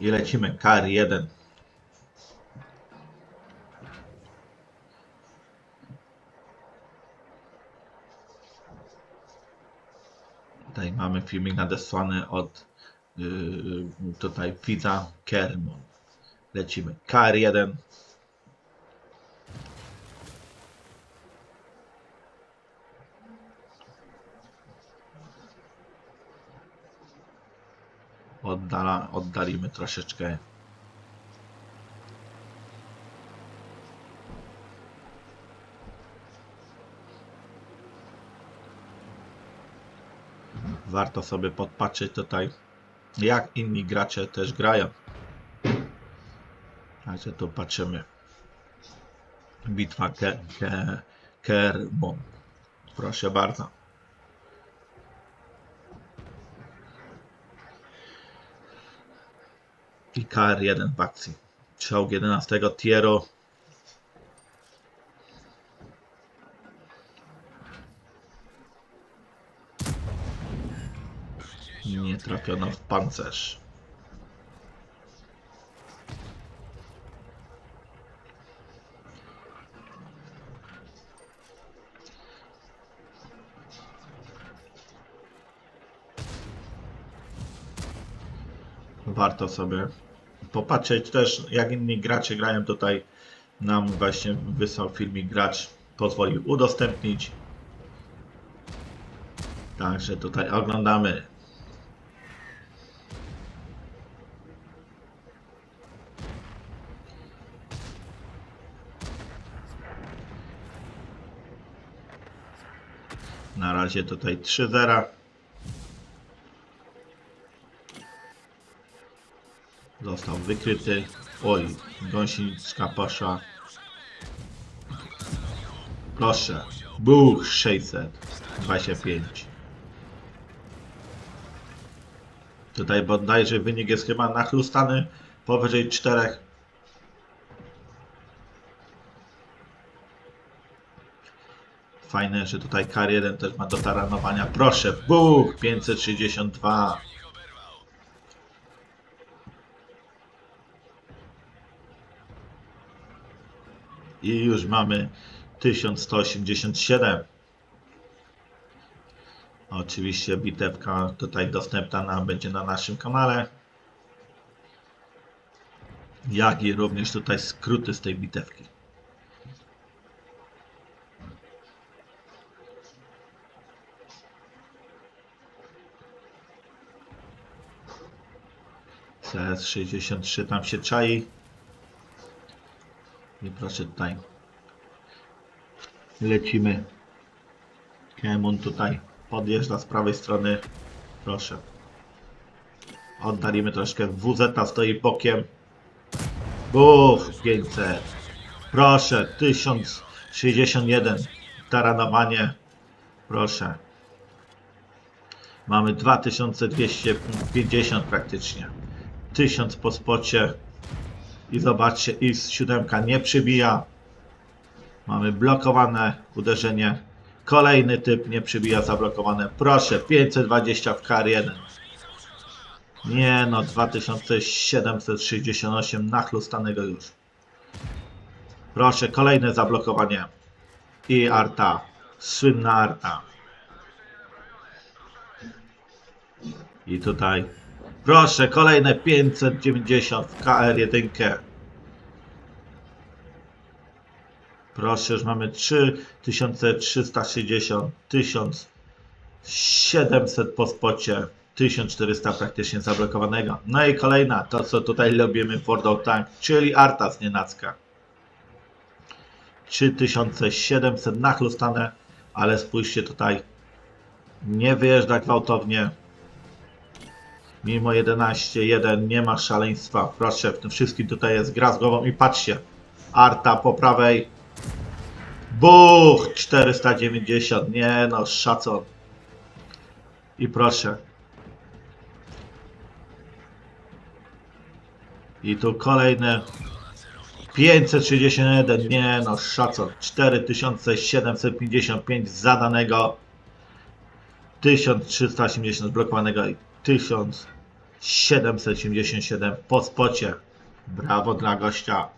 I lecimy kar 1. Tutaj mamy filmik nadesłany od yy, tutaj widza Kermon. Lecimy. Kar 1. Oddala, oddalimy troszeczkę. Warto sobie podpatrzeć tutaj, jak inni gracze też grają. Także tu patrzymy. Bitwa Ke Ke Kermon. Proszę bardzo. I KR1 w akcji. Czołg 11 Tiero. Nie trafiono w pancerz. Warto sobie popatrzeć też, jak inni gracze grają tutaj. Nam właśnie wysłał filmik gracz, pozwolił udostępnić. Także tutaj oglądamy. Na razie tutaj 3-0. Został wykryty. Oj, gąsienicka poszła. Proszę. Buch 625. Tutaj bodajże wynik jest chyba nachlustany powyżej 4. Fajne, że tutaj K1 też ma do taranowania. Proszę, buch 562. I już mamy 1187. Oczywiście bitewka tutaj dostępna na, będzie na naszym kanale. Jak i również tutaj skróty z tej bitewki. CS63 tam się czai. I proszę tutaj. Lecimy. Kemon tutaj podjeżdża z prawej strony. Proszę. Oddalimy troszkę. WZ stoi bokiem. Buch 500. Proszę. 1061. Taranowanie. Proszę. Mamy 2250 praktycznie. 1000 po spocie. I zobaczcie, i siódemka nie przybija. Mamy blokowane uderzenie. Kolejny typ nie przybija zablokowane. Proszę, 520 w kar 1. Nie no, 2768 nachlustanego już. Proszę, kolejne zablokowanie. I arta. Słynna arta. I tutaj Proszę, kolejne 590 w KR1. Proszę, już mamy 3360, 1700 po spocie, 1400 praktycznie zablokowanego. No i kolejna, to co tutaj lubimy Ford Tank, czyli Arta z Nienacka. 3700 nachlustane, ale spójrzcie tutaj, nie wyjeżdża gwałtownie, Mimo 11-1 nie ma szaleństwa. Proszę, w tym wszystkim tutaj jest gra z głową i patrzcie. Arta po prawej. Buch! 490. Nie no, szacun. I proszę. I tu kolejne 531, nie no, szacun. 4755 zadanego. 1380 blokowanego 1777 po spocie. Brawo dla gościa.